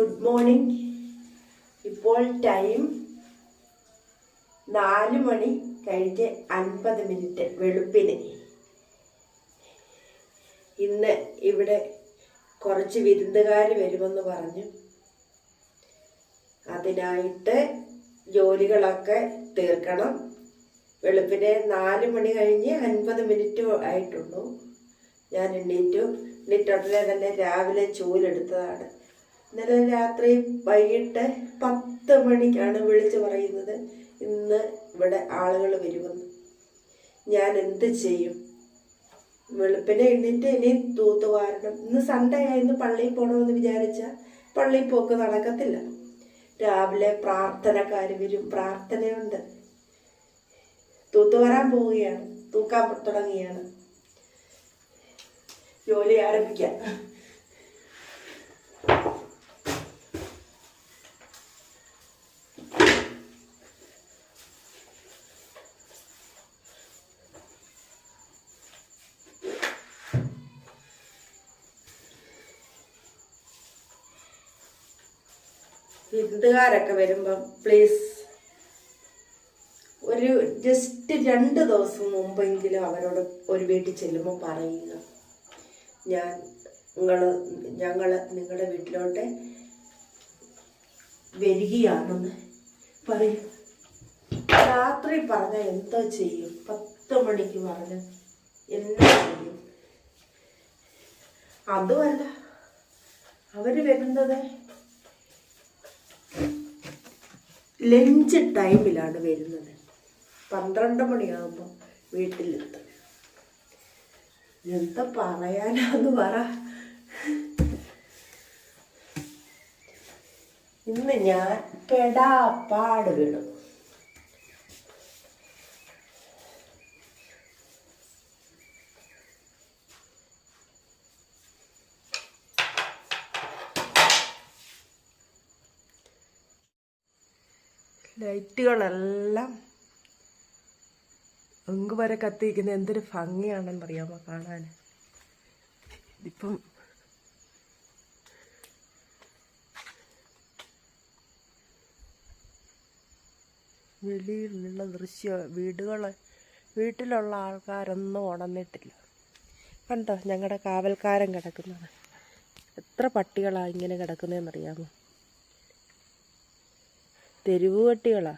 Good morning ഇപ്പോൾ time നാല് മണി കഴിഞ്ഞ് അൻപത് മിനിറ്റ് വെളുപ്പിന്. ഇന്ന് ഇവിടെ കുറച്ച് വിരുന്നുകാർ വരുമെന്ന് പറഞ്ഞു. അതിനായിട്ട് ജോലികളൊക്കെ തീർക്കണം. വെളുപ്പിന് നാല് മണി കഴിഞ്ഞ് അൻപത് മിനിറ്റ് ആയിട്ടുള്ളൂ. ഞാൻ എണ്ണീറ്റു എണ്ണീറ്റുടനെ തന്നെ രാവിലെ ചൂലെടുത്തതാണ്. ഇന്നലെ രാത്രി വൈകിട്ട് പത്ത് മണിക്കാണ് വിളിച്ച് പറയുന്നത്. ഇന്ന് ഇവിടെ ആളുകൾ വരുമെന്ന്. ഞാൻ എന്ത് ചെയ്യും? വെളുപ്പിനെ എണ്ണിട്ട് ഇനി തൂത്ത് വാരണം. ഇന്ന് സൺഡേ ആയിരുന്നു പള്ളിയിൽ പോകണമെന്ന് വിചാരിച്ച പള്ളിയിൽ പോക്ക് നടക്കത്തില്ല. രാവിലെ പ്രാർത്ഥനക്കാർ വരും. പ്രാർത്ഥനയുണ്ട്. തൂത്ത് വരാൻ പോവുകയാണ്. തൂക്കാൻ തുടങ്ങുകയാണ്. ജോലി ആരംഭിക്കാം വിരുന്നുകാരൊക്കെ വരുമ്പം പ്ലീസ് ഒരു ജസ്റ്റ് രണ്ട് ദിവസം മുമ്പെങ്കിലും അവരോട് ഒരു വീട്ടിൽ ചെല്ലുമ്പോൾ പറയുക. ഞാൻ നിങ്ങൾ ഞങ്ങൾ നിങ്ങളുടെ വീട്ടിലോട്ട് വരികയാണെന്ന് പറയും. രാത്രി പറഞ്ഞാൽ എന്തോ ചെയ്യും. പത്ത് മണിക്ക് പറഞ്ഞ എന്നാ ചെയ്യും. അതുമല്ല അവർ വരുന്നത് ലഞ്ച് ടൈമിലാണ് വരുന്നത്. പന്ത്രണ്ട് മണിയാകുമ്പോൾ വീട്ടിലെത്തും. എന്താ പറയാനാന്ന് പറ. ഇന്ന് ഞാൻ പെടാപ്പാട് വീണു ലൈറ്റുകളെല്ലാം അങ്ങ് വരെ കത്തിയിരിക്കുന്നത് എന്തൊരു ഭംഗിയാണെന്ന് അറിയാമോ കാണാൻ. ഇതിപ്പം വെളിയിലുള്ള ദൃശ്യ വീടുകൾ വീട്ടിലുള്ള ആൾക്കാരൊന്നും ഉണർന്നിട്ടില്ല. കണ്ടോ ഞങ്ങളുടെ കാവൽക്കാരൻ കിടക്കുന്നത്. എത്ര പട്ടികളാണ് ഇങ്ങനെ കിടക്കുന്നതെന്നറിയാമോ തെരുവ് പട്ടികളാ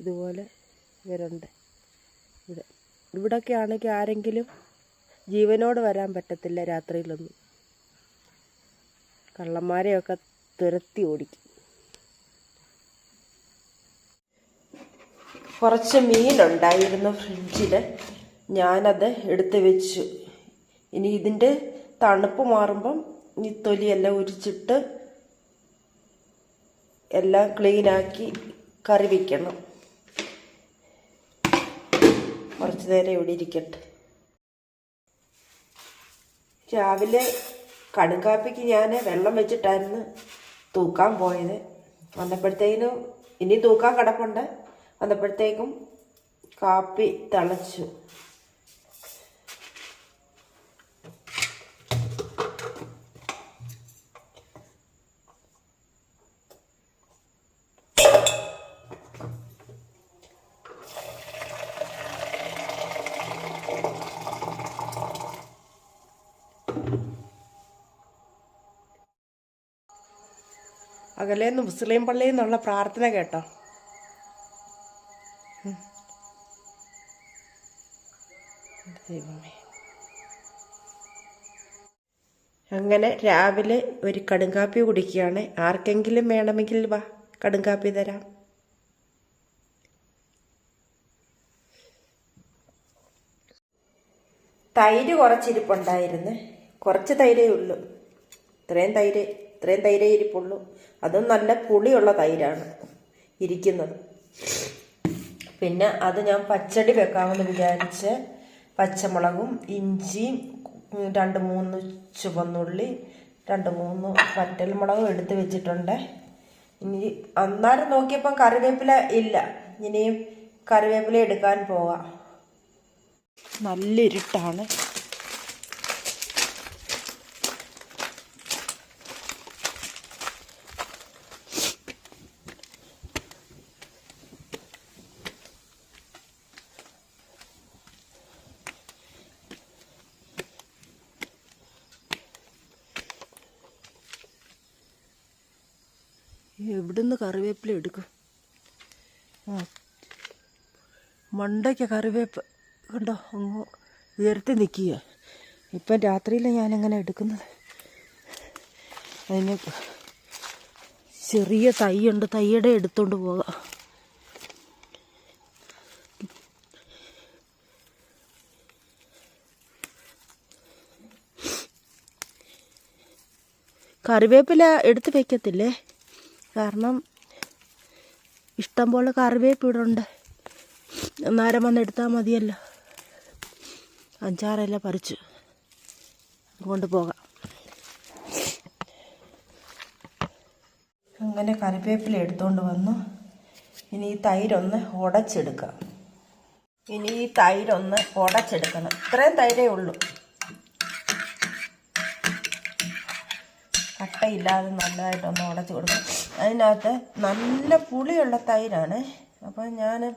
ഇതുപോലെ ഇവരുണ്ട്. ഇവിടെ ഇവിടൊക്കെ ആണെങ്കിൽ ആരെങ്കിലും ജീവനോട് വരാൻ പറ്റത്തില്ല രാത്രിയിലൊന്നും. കള്ളന്മാരെയൊക്കെ തുരത്തി ഓടിക്കും. കുറച്ച് മീനുണ്ടായിരുന്നു ഫ്രിഡ്ജിൽ ഞാനത് എടുത്ത് വെച്ചു. ഇനി ഇതിന്റെ തണുപ്പ് മാറുമ്പം ഈ തൊലിയെല്ലാം ഉരിച്ചിട്ട് എല്ലാം ക്ലീനാക്കി കറി വയ്ക്കണം കുറച്ച് നേരം ഇവിടെ ഇരിക്കട്ടെ. രാവിലെ കടുങ്കാപ്പിക്ക് ഞാൻ വെള്ളം വെച്ചിട്ടായിരുന്നു തൂക്കാൻ പോയത്. വന്നപ്പോഴത്തേനും ഇനി തൂക്കാൻ കിടപ്പുണ്ട്. വന്നപ്പോഴത്തേക്കും കാപ്പി തിളച്ചു. അകലേന്ന് മുസ്ലിം പള്ളിയിൽ നിന്നുള്ള പ്രാർത്ഥന കേട്ടോ. അങ്ങനെ രാവിലെ ഒരു കടുങ്കാപ്പി കുടിക്കുകയാണ്. ആർക്കെങ്കിലും വേണമെങ്കിൽ വാ കടുങ്കാപ്പി തരാം. തൈര് കുറച്ചിരിപ്പുണ്ടായിരുന്നു. കുറച്ച് തൈരേ ഉള്ളൂ. ഇത്രയും തൈര് ഇത്രയും തൈരേ ഇരിപ്പുള്ളൂ. അതും നല്ല പുളിയുള്ള തൈരാണ് ഇരിക്കുന്നത്. പിന്നെ അത് ഞാൻ പച്ചടി വെക്കാമെന്ന് വിചാരിച്ച് പച്ചമുളകും ഇഞ്ചിയും രണ്ട് മൂന്ന് ചുവന്നുള്ളി രണ്ട് മൂന്ന് വറ്റൽമുളകും എടുത്ത് വെച്ചിട്ടുണ്ട്. ഇനി അന്നേരം നോക്കിയപ്പം കറിവേപ്പില ഇല്ല. ഇനിയും കറിവേപ്പില എടുക്കാൻ പോവാം. നല്ല ഇരുട്ടാണ്. കറിവേപ്പില എടുക്കും. മണ്ടയ്ക്ക് കറിവേപ്പ് കണ്ടോ? അങ്ങ് ഉയർത്തി നിൽക്കുക. ഇപ്പം രാത്രിയിൽ ഞാനിങ്ങനെ എടുക്കുന്നത്. അതിന് ചെറിയ തൈയുണ്ട്. തൈയുടെ എടുത്തുകൊണ്ട് പോകാം. കറിവേപ്പില എടുത്ത് വയ്ക്കത്തില്ലേ കാരണം ഇഷ്ടം പോലെ കറിവേപ്പിടുണ്ട് അന്നേരം വന്ന് എടുത്താൽ മതിയല്ലോ. അഞ്ചാറെല്ലാം പറിച്ചു. കൊണ്ടുപോകാം അങ്ങനെ കറിവേപ്പില എടുത്തുകൊണ്ട് വന്നു. ഇനി ഈ തൈരൊന്ന് ഉടച്ചെടുക്കാം ഇനി ഈ തൈരൊന്ന് ഉടച്ചെടുക്കണം ഇത്രയും തൈരേ ഉള്ളൂ. കട്ടയില്ലാതെ നല്ലതായിട്ടൊന്ന് ഉടച്ചു കൊടുക്കും. അതിനകത്ത് നല്ല പുളിയുള്ള തൈരാണ്. അപ്പോൾ ഞാൻ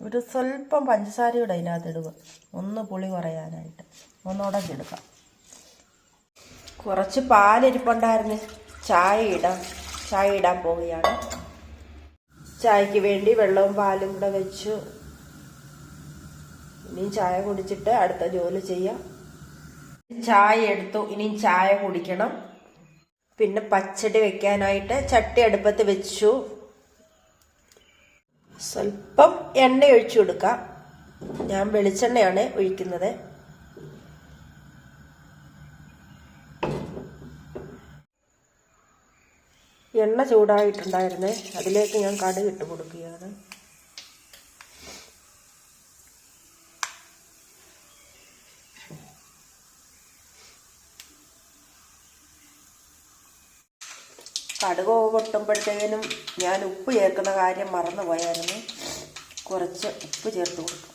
ഒരു സ്വല്പം പഞ്ചസാരയുടെ അതിനകത്ത് ഇടുക. ഒന്ന് പുളി കുറയാനായിട്ട്. ഒന്ന് ഉടച്ചെടുക്കാം കുറച്ച് പാലിരിപ്പുണ്ടായിരുന്നു. ചായ ഇടാം. ചായ ഇടാൻ പോവുകയാണ്. ചായക്ക് വേണ്ടി വെള്ളവും പാലും കൂടെ വെച്ചു. ഇനി ചായ കുടിച്ചിട്ട് അടുത്ത ജോലി ചെയ്യാം. ചായ എടുത്തു. ഇനി ചായ കുടിക്കണം. പിന്നെ പച്ചടി വെക്കാനായിട്ട് ചട്ടി അടുപ്പത്ത് വെച്ചു. സ്വല്പം എണ്ണ ഒഴിച്ചു കൊടുക്കാം. ഞാൻ വെളിച്ചെണ്ണയാണ് ഒഴിക്കുന്നത്. എണ്ണ ചൂടായിട്ടുണ്ടായിരുന്നേ. അതിലേക്ക് ഞാൻ കടുക് ഇട്ട് കൊടുക്കുകയാണ്. കടുക് പൊട്ടുമ്പോഴത്തേനും ഞാൻ ഉപ്പ് ചേർക്കുന്ന കാര്യം മറന്നു പോയായിരുന്നു. കുറച്ച് ഉപ്പ് ചേർത്ത് കൊടുക്കും.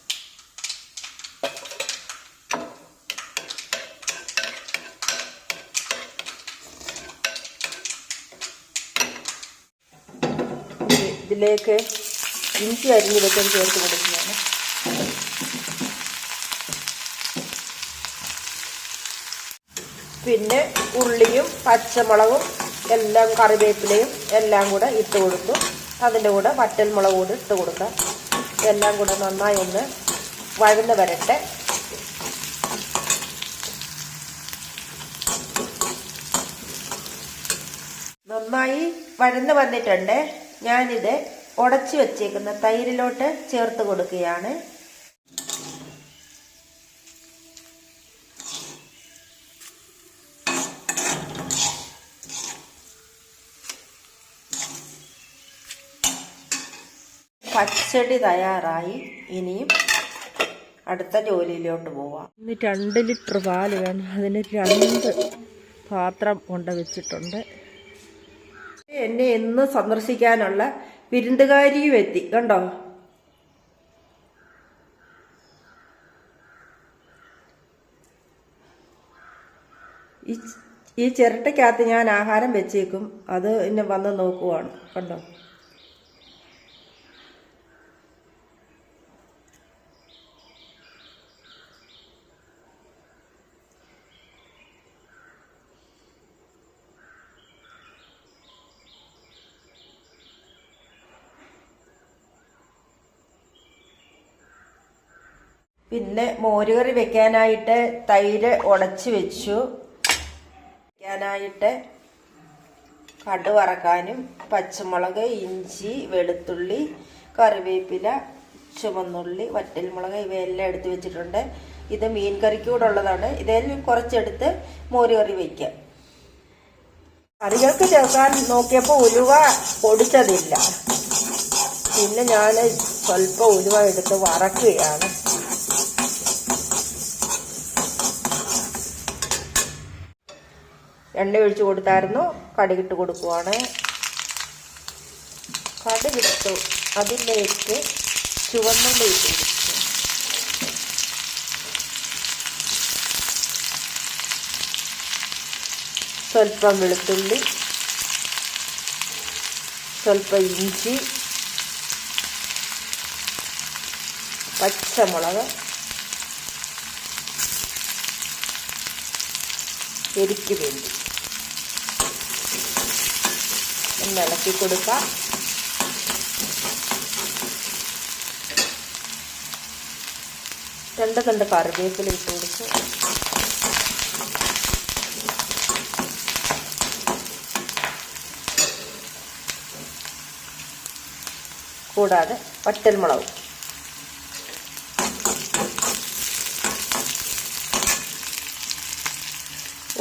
ഇതിലേക്ക് ഇഞ്ചി അരിഞ്ഞ് വെക്കാൻ ചേർത്ത് കൊടുക്കുകയാണ് പിന്നെ ഉള്ളിയും പച്ചമുളകും എല്ലാം കറിവേപ്പിലയും എല്ലാം കൂടെ ഇട്ട് കൊടുത്തു. അതിന്റെ കൂടെ വറ്റൽമുളക് കൂടി ഇട്ട് കൊടുക്കാം. എല്ലാം കൂടെ നന്നായി ഒന്ന് വഴന്ന് വരട്ടെ. നന്നായി വഴന്ന് വന്നിട്ടുണ്ട്. ഞാനിത് ഉടച്ചു വെച്ചേക്കുന്ന തൈരിലോട്ട് ചേർത്ത് കൊടുക്കുകയാണ്. പച്ചടി തയ്യാറായി. ഇനിയും അടുത്ത ജോലിയിലോട്ട് പോവാം. ഇനി രണ്ട് ലിറ്റർ പാൽ വേണം. അതിന് രണ്ട് പാത്രം കൊണ്ട് വെച്ചിട്ടുണ്ട്. എന്നെ എന്ന് സന്ദർശിക്കാനുള്ള വിരുന്നുകാരിയും എത്തി. കണ്ടോ? ഈ ഈ ചിരട്ടയ്ക്കകത്ത് ഞാൻ ആഹാരം വെച്ചേക്കും. അത് എന്നെ വന്ന് നോക്കുവാണ്. കണ്ടോ? പിന്നെ മോരുകറി വെക്കാനായിട്ട് തൈര് ഉടച്ച് വെച്ചു. വെക്കാനായിട്ട് കടു വറക്കാനും പച്ചമുളക് ഇഞ്ചി വെളുത്തുള്ളി കറിവേപ്പില ചുവന്നുള്ളി വറ്റൽമുളക് ഇവയെല്ലാം എടുത്ത് വെച്ചിട്ടുണ്ട്. ഇത് മീൻ കറിക്ക് കൂടെ ഉള്ളതാണ്. ഇതെല്ലാം കുറച്ചെടുത്ത് മോരുകറി വയ്ക്കാം കറികൾക്ക് ചേർക്കാൻ നോക്കിയപ്പോൾ ഉലുവ പൊടിച്ചതില്ല. പിന്നെ ഞാൻ സ്വല്പം ഉലുവ എടുത്ത് വറക്കുകയാണ്. എണ്ണ ഒഴിച്ചു കൊടുത്തായിരുന്നു. കടുകിട്ട് കൊടുക്കുവാണ്. കടുകിട്ടു. അതിലേക്ക് ചുവന്നുള്ളി ഇട്ട് സ്വല്പം വെളുത്തുള്ളി. സ്വല്പം ഇഞ്ചി. പച്ചമുളക്. എരിക്ക് വേണ്ടി. ഒന്ന് ഇളക്കി കൊടുക്കാം. രണ്ട് രണ്ട് കറിവേപ്പില ഇട്ട് കൊടുത്ത് കൂടാതെ വറ്റൽമുളക്.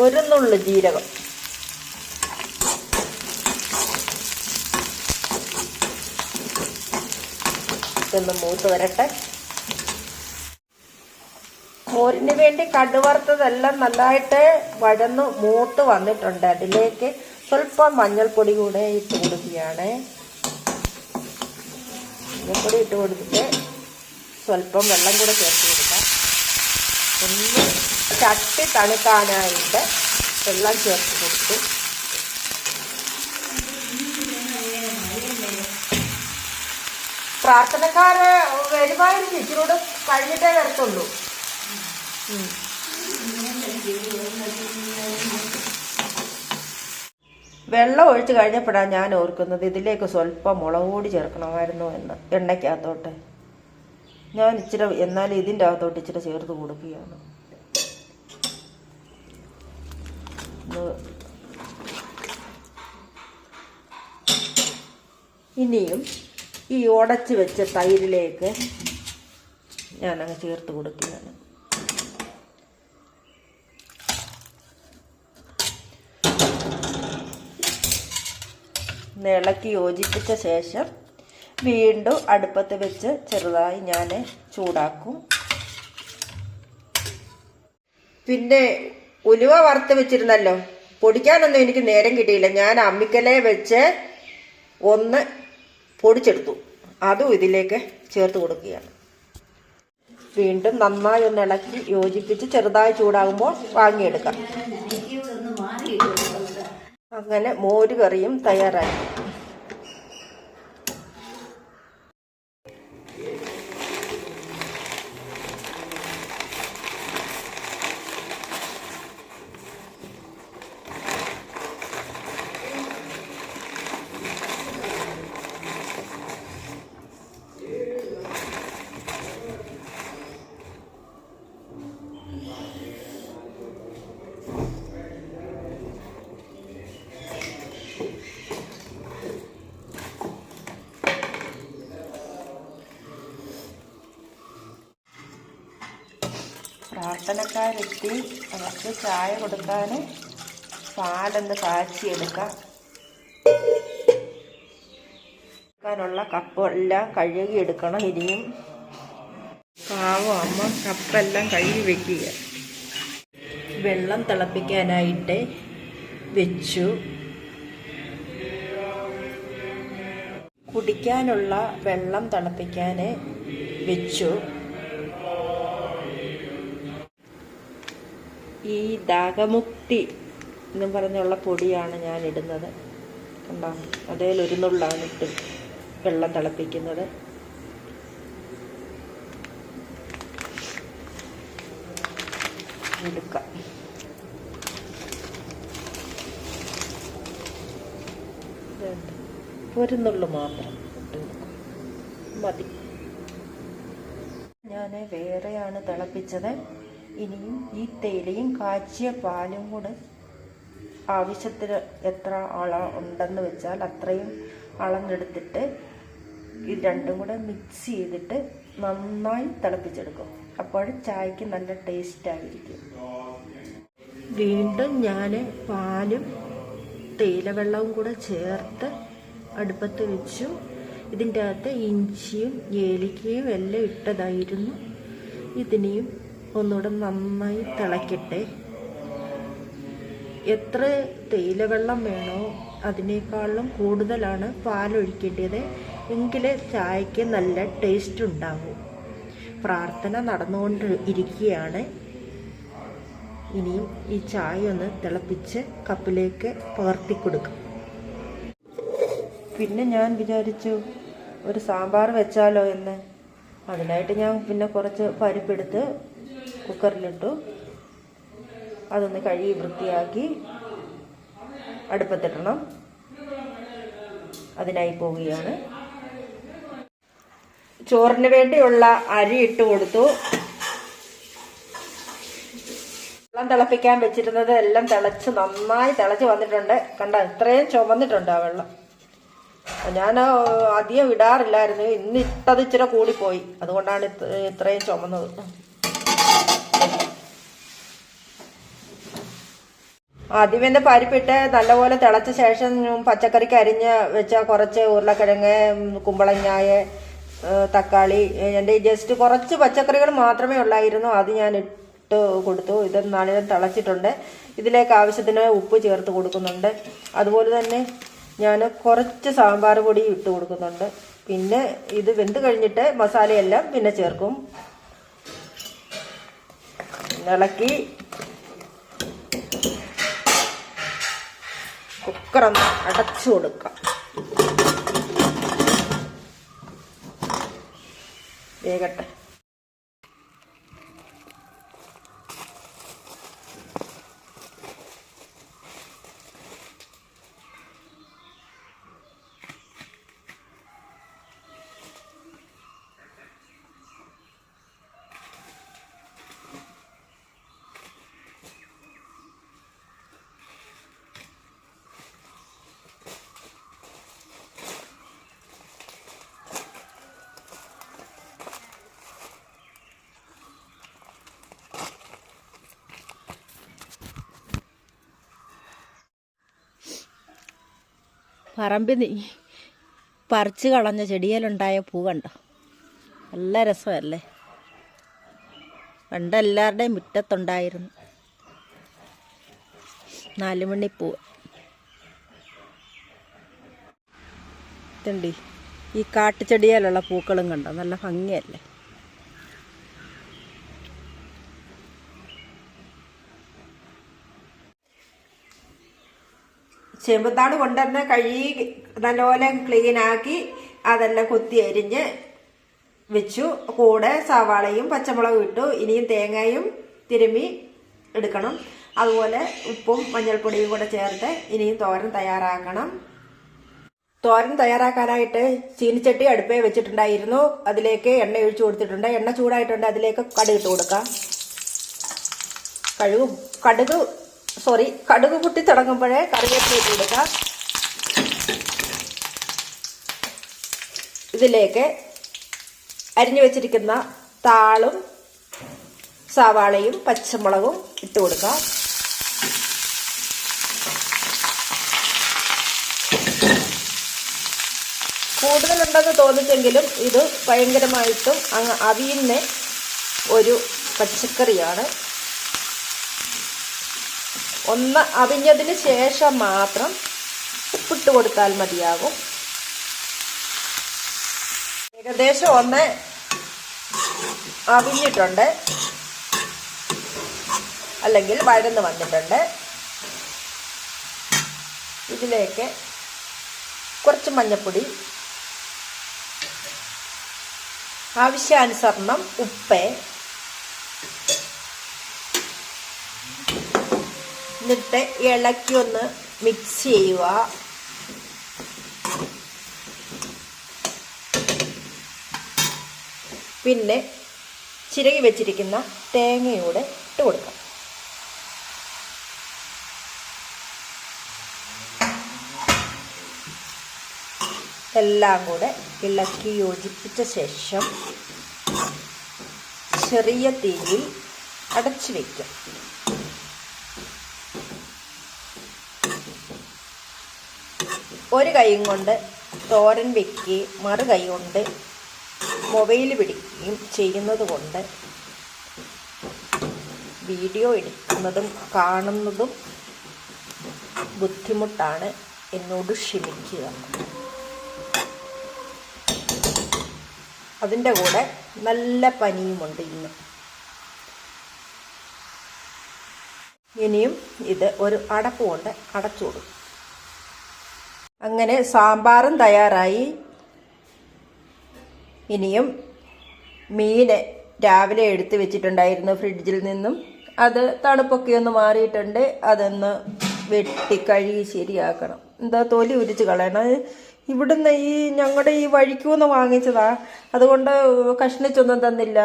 ഒരു നുള്ളു ജീരകം. ഇതൊന്ന് മൂത്ത് വരട്ടെ. മോരിന് വേണ്ടി കടുവറുത്തതെല്ലാം നന്നായിട്ട് വഴന്ന് മൂത്ത് വന്നിട്ടുണ്ട്. അതിലേക്ക് സ്വല്പം മഞ്ഞൾപ്പൊടി കൂടെ ഇട്ട് കൊടുക്കുകയാണ്. മഞ്ഞൾപ്പൊടി ഇട്ട് കൊടുത്തിട്ട് സ്വല്പം വെള്ളം കൂടെ ചേർത്ത് കൊടുക്കാം. ഒന്ന് ചട്ടി തണുക്കാനായിട്ട് വെള്ളം ചേർത്ത് കൊടുത്തു പ്രാർത്ഥനക്കാര് വരുമായിരുന്നു ഇച്ചിരൂടെ കഴിഞ്ഞിട്ടേ വരത്തുള്ളൂ. വെള്ളം ഒഴിച്ച് കഴിഞ്ഞപ്പോഴാണ് ഞാൻ ഓർക്കുന്നത് ഇതിലേക്ക് സ്വല്പം മുളക് പൊടി ചേർക്കണമായിരുന്നു എന്ന് എണ്ണയ്ക്കകത്തോട്ട്. ഞാൻ ഇച്ചിരി എന്നാലും ഇതിന്റെ അകത്തോട്ട് ഇച്ചിരി ചേർത്ത് കൊടുക്കുകയാണ്. ഇനിയും ഈ ഉടച്ച് വെച്ച തൈരിലേക്ക് ഞാനങ്ങ് ചേർത്ത് കൊടുക്കുകയാണ്. ഇളക്കി യോജിപ്പിച്ച ശേഷം വീണ്ടും അടുപ്പത്ത് വെച്ച് ചെറുതായി ഞാൻ ചൂടാക്കും. പിന്നെ ഉലുവ വറുത്ത് വെച്ചിരുന്നല്ലോ. പൊടിക്കാനൊന്നും എനിക്ക് നേരം കിട്ടിയില്ല. ഞാൻ അമ്മിക്കലയെ വെച്ച് ഒന്ന് പൊടിച്ചെടുത്തു. അതും ഇതിലേക്ക് ചേർത്ത് കൊടുക്കുകയാണ്. വീണ്ടും നന്നായി ഒന്ന് ഇളക്കി യോജിപ്പിച്ച് ചെറുതായി ചൂടാകുമ്പോൾ വാങ്ങിയെടുക്കാം. അങ്ങനെ മോര് കറിയും തയ്യാറായി. പ്രാർത്ഥനക്കാരെത്തി അവർക്ക് ചായ കൊടുക്കാൻ പാലൊന്ന് കാച്ചിയെടുക്കാം. എല്ലാം കപ്പെല്ലാം കഴുകിയെടുക്കണം. ഇനിയും പാവം അമ്മ കപ്പെല്ലാം കഴുകി വെക്കുക. വെള്ളം തിളപ്പിക്കാനായിട്ട് വെച്ചു. കുടിക്കാനുള്ള വെള്ളം തിളപ്പിക്കാൻ വെച്ചു. ഈ ദാഹമുക്തി എന്നും പറഞ്ഞുള്ള പൊടിയാണ് ഞാൻ ഇടുന്നത്. കണ്ടോ? അതേ ഒരു നുള്ളാണ് ഇട്ട് വെള്ളം തിളപ്പിക്കുന്നത്. എടുക്കാം. ഒരു നുള്ളു മാത്രം ഇട്ട് മതി. ഞാൻ വേറെയാണ് തിളപ്പിച്ചത്. ഇനിയും ഈ തേയിലയും കാച്ചിയ പാലും കൂടെ ആവശ്യത്തിന് എത്ര അള ഉണ്ടെന്ന് വെച്ചാൽ അത്രയും അളന്നെടുത്തിട്ട് ഇത് രണ്ടും കൂടെ മിക്സ് ചെയ്തിട്ട് നന്നായി തിളപ്പിച്ചെടുക്കും. അപ്പോൾ ചായക്ക് നല്ല ടേസ്റ്റ് ആയിരിക്കും. വീണ്ടും ഞാൻ പാലും തേയിലവെള്ളവും കൂടെ ചേർത്ത് അടുപ്പത്ത് വെച്ചു. ഇതിന്റെ അകത്ത് ഇഞ്ചിയും ഏലിക്കയും എല്ലാം ഇട്ടതായിരുന്നു. ഇതിനെയും ഒന്നുകൂടെ നന്നായി തിളക്കട്ടെ. എത്ര തേയിലവെള്ളം വേണോ അതിനേക്കാളും കൂടുതലാണ് പാലൊഴിക്കേണ്ടത്. എങ്കിലേ ചായക്ക് നല്ല ടേസ്റ്റ് ഉണ്ടാകും പ്രാർത്ഥന നടന്നുകൊണ്ട് ഇരിക്കുകയാണ് ഇനിയും ഈ ചായ ഒന്ന് തിളപ്പിച്ച് കപ്പിലേക്ക് പകർത്തി കൊടുക്കും പിന്നെ ഞാൻ വിചാരിച്ചു ഒരു സാമ്പാർ വെച്ചാലോ എന്ന്. അതിനായിട്ട് ഞാൻ പിന്നെ കുറച്ച് പരിപ്പെടുത്ത് കുക്കറിലിട്ടു. അതൊന്ന് കഴുകി വൃത്തിയാക്കി അടുപ്പത്തിടണം. അതിനായി പോവുകയാണ്. ചോറിന് വേണ്ടിയുള്ള അരി ഇട്ട് കൊടുത്തു. വെള്ളം തിളപ്പിക്കാൻ വെച്ചിരുന്നത് എല്ലാം തിളച്ച് നന്നായി തിളച്ച് വന്നിട്ടുണ്ട്. കണ്ട ഇത്രയും ചുമന്നിട്ടുണ്ട് ആ വെള്ളം. ഞാൻ അധികം ഇടാറില്ലായിരുന്നു. ഇന്ന് ഇട്ടത് ഇച്ചിരി കൂടിപ്പോയി. അതുകൊണ്ടാണ് ഇത്രയും ചുമന്നത്. ആദ്യം എന്റെ പരിപ്പിട്ട് നല്ലപോലെ തിളച്ച ശേഷം പച്ചക്കറിക്ക് അരിഞ്ഞ് വെച്ച കുറച്ച് ഉരുളക്കിഴങ്ങ് കുമ്പളങ്ങായ തക്കാളി എന്റെ ജസ്റ്റ് കുറച്ച് പച്ചക്കറികൾ മാത്രമേ ഉള്ളായിരുന്നു. അത് ഞാൻ ഇട്ട് കൊടുത്തു. ഇത് നല്ല തിളച്ചിട്ടുണ്ട്. ഇതിലേക്ക് ആവശ്യത്തിന് ഉപ്പ് ചേർത്ത് കൊടുക്കുന്നുണ്ട്. അതുപോലെ തന്നെ ഞാൻ കുറച്ച് സാമ്പാർ പൊടി ഇട്ട് കൊടുക്കുന്നുണ്ട്. പിന്നെ ഇത് വെന്ത് കഴിഞ്ഞിട്ട് മസാലയെല്ലാം പിന്നെ ചേർക്കും. ഇളക്കി കുക്കറൊന്ന് അടച്ചു കൊടുക്കാം. വേഗട്ടെ. പറമ്പിൽ പറിച്ച് കളഞ്ഞ ചെടിയിലുണ്ടായ പൂ കണ്ടോ? നല്ല രസമല്ലേ? പണ്ട് എല്ലാവരുടെയും മുറ്റത്തുണ്ടായിരുന്നു. നാലുമണിപ്പൂ ഇതുണ്ട്. ഈ കാട്ടുചെടിയിലുള്ള പൂക്കളും കണ്ടോ? നല്ല ഭംഗിയല്ലേ? ചെമ്പുത്താട് കൊണ്ടുവന്ന് കഴുകി നല്ലപോലെ ക്ലീൻ ആക്കി അതെല്ലാം കുത്തി അരിഞ്ഞ് വെച്ചു. കൂടെ സവാളയും പച്ചമുളകും ഇട്ടു. ഇനിയും തേങ്ങയും തിരുമ്മി എടുക്കണം. അതുപോലെ ഉപ്പും മഞ്ഞൾപ്പൊടിയും കൂടെ ചേർത്ത് ഇനിയും തോരൻ തയ്യാറാക്കണം. തോരൻ തയ്യാറാക്കാനായിട്ട് ചീനിച്ചട്ടി അടുപ്പേ വെച്ചിട്ടുണ്ടായിരുന്നു. അതിലേക്ക് എണ്ണ ഒഴിച്ചു കൊടുത്തിട്ടുണ്ട്. എണ്ണ ചൂടായിട്ടുണ്ട്. അതിലേക്ക് കടുക് ഇട്ട് കൊടുക്കാം. കഴുകും കടുക് സോറി കടുക് കുട്ടി തുടങ്ങുമ്പോഴേ കറിവേപ്പില ഇടുക ഇതിലേക്ക് അരിഞ്ഞു വെച്ചിരിക്കുന്ന താളും സവാളയും പച്ചമുളകും ഇട്ട് കൊടുക്കാം. കൂടുതലുണ്ടെന്ന് തോന്നിച്ചെങ്കിലും ഇത് ഭയങ്കരമായിട്ടും അങ്ങ് അവിയുന്ന ഒരു പച്ചക്കറിയാണ്. ഒന്ന് അവിഞ്ഞതിന് ശേഷം മാത്രം ഉപ്പിട്ട് കൊടുത്താൽ മതിയാകും. ഏകദേശം ഒന്ന് അവിഞ്ഞിട്ടുണ്ട്. അല്ലെങ്കിൽ വഴന്ന് വന്നിട്ടുണ്ട്. ഇതിലേക്ക് കുറച്ച് മഞ്ഞൾപ്പൊടി ആവശ്യാനുസരണം ഉപ്പ് എന്നിട്ട് ഇളക്കി ഒന്ന് മിക്സ് ചെയ്യുക. പിന്നെ ചിരകി വെച്ചിരിക്കുന്ന തേങ്ങയൂടെ ഇട്ട് കൊടുക്കാം. എല്ലാം കൂടെ ഇളക്കി യോജിപ്പിച്ച ശേഷം ചെറിയ തീയിൽ അടച്ചു വയ്ക്കും ഒരു കൈയും കൊണ്ട് തോരൻ വെക്കുകയും മറു കൈ കൊണ്ട് മൊബൈൽ പിടിക്കുകയും ചെയ്യുന്നത് കൊണ്ട് വീഡിയോ എടുക്കുന്നതും കാണുന്നതും ബുദ്ധിമുട്ടാണ് എന്നോട് ക്ഷമിക്കുക. അതിന്റെ കൂടെ നല്ല പനിയുമുണ്ട് ഇന്ന്. ഇനിയും ഇത് ഒരു അടപ്പ് കൊണ്ട് അടച്ചു കൊടുക്കും. അങ്ങനെ സാമ്പാറും തയ്യാറായി. ഇനിയും മീൻ രാവിലെ എടുത്ത് വെച്ചിട്ടുണ്ടായിരുന്നു ഫ്രിഡ്ജിൽ നിന്നും. അത് തണുപ്പൊക്കെ ഒന്ന് മാറിയിട്ടുണ്ട്. അതൊന്ന് വെട്ടി കഴുകി ശരിയാക്കണം. എന്താ തൊലി ഉരിച്ച് കളയണം. ഇവിടുന്ന് ഈ ഞങ്ങളുടെ ഈ വഴിക്കൂന്ന് വാങ്ങിച്ചതാ. അതുകൊണ്ട് കഷ്ണിച്ചൊന്നും തന്നില്ല.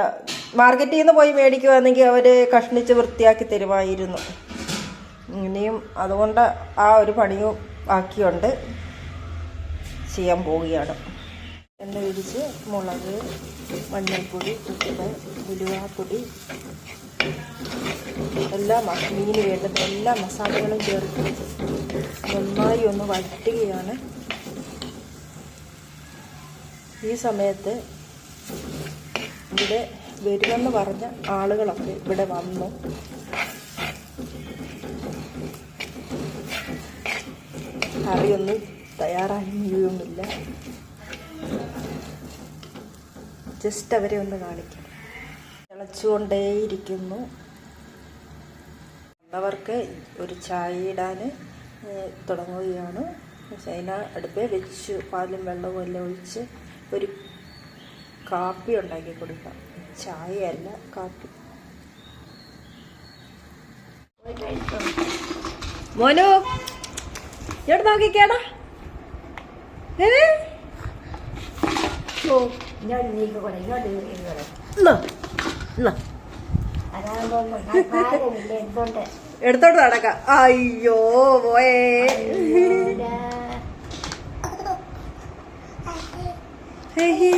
മാർക്കറ്റിൽ നിന്ന് പോയി മേടിക്കുവാണെങ്കിൽ അവർ കഷ്ണിച്ച് വൃത്തിയാക്കി തരുമായിരുന്നു. ഇനിയും അതുകൊണ്ട് ആ ഒരു പണിയും ബാക്കിയുണ്ട്. ചെയ്യാൻ പോവുകയാണ്. എണ്ണ ഒഴിച്ച് മുളക് മഞ്ഞൾപ്പൊടി ഉപ്പ് ഉലുവാപ്പൊടി എല്ലാ മീന് വേണ്ടുന്ന എല്ലാ മസാലകളും ചേർത്ത് നന്നായി ഒന്ന് വഴറ്റുകയാണ്. ഈ സമയത്ത് ഇവിടെ വരുമെന്ന് പറഞ്ഞ ആളുകളൊക്കെ ഇവിടെ വന്നു. കറിയൊന്നും തയ്യാറാകുകയുമില്ല ജസ്റ്റ് അവരെ ഒന്ന് കാണിക്കാം. തിളച്ചുകൊണ്ടേയിരിക്കുന്നു. വന്നവർക്ക് ഒരു ചായ ഇടാൻ തുടങ്ങുകയാണ്. ചൈന അടുപ്പേ വെച്ച്. പാലും വെള്ളവും എല്ലാം ഒഴിച്ച് ഒരു കാപ്പി ഉണ്ടാക്കി കൊടുക്കാം. ചായയല്ല കാപ്പി. മോനു ഇവിടെ നോക്കിക്കേടാ. എടുത്തോട്ട് നടക്കാം. അയ്യോ പോയേ. ഹേ ഹേ.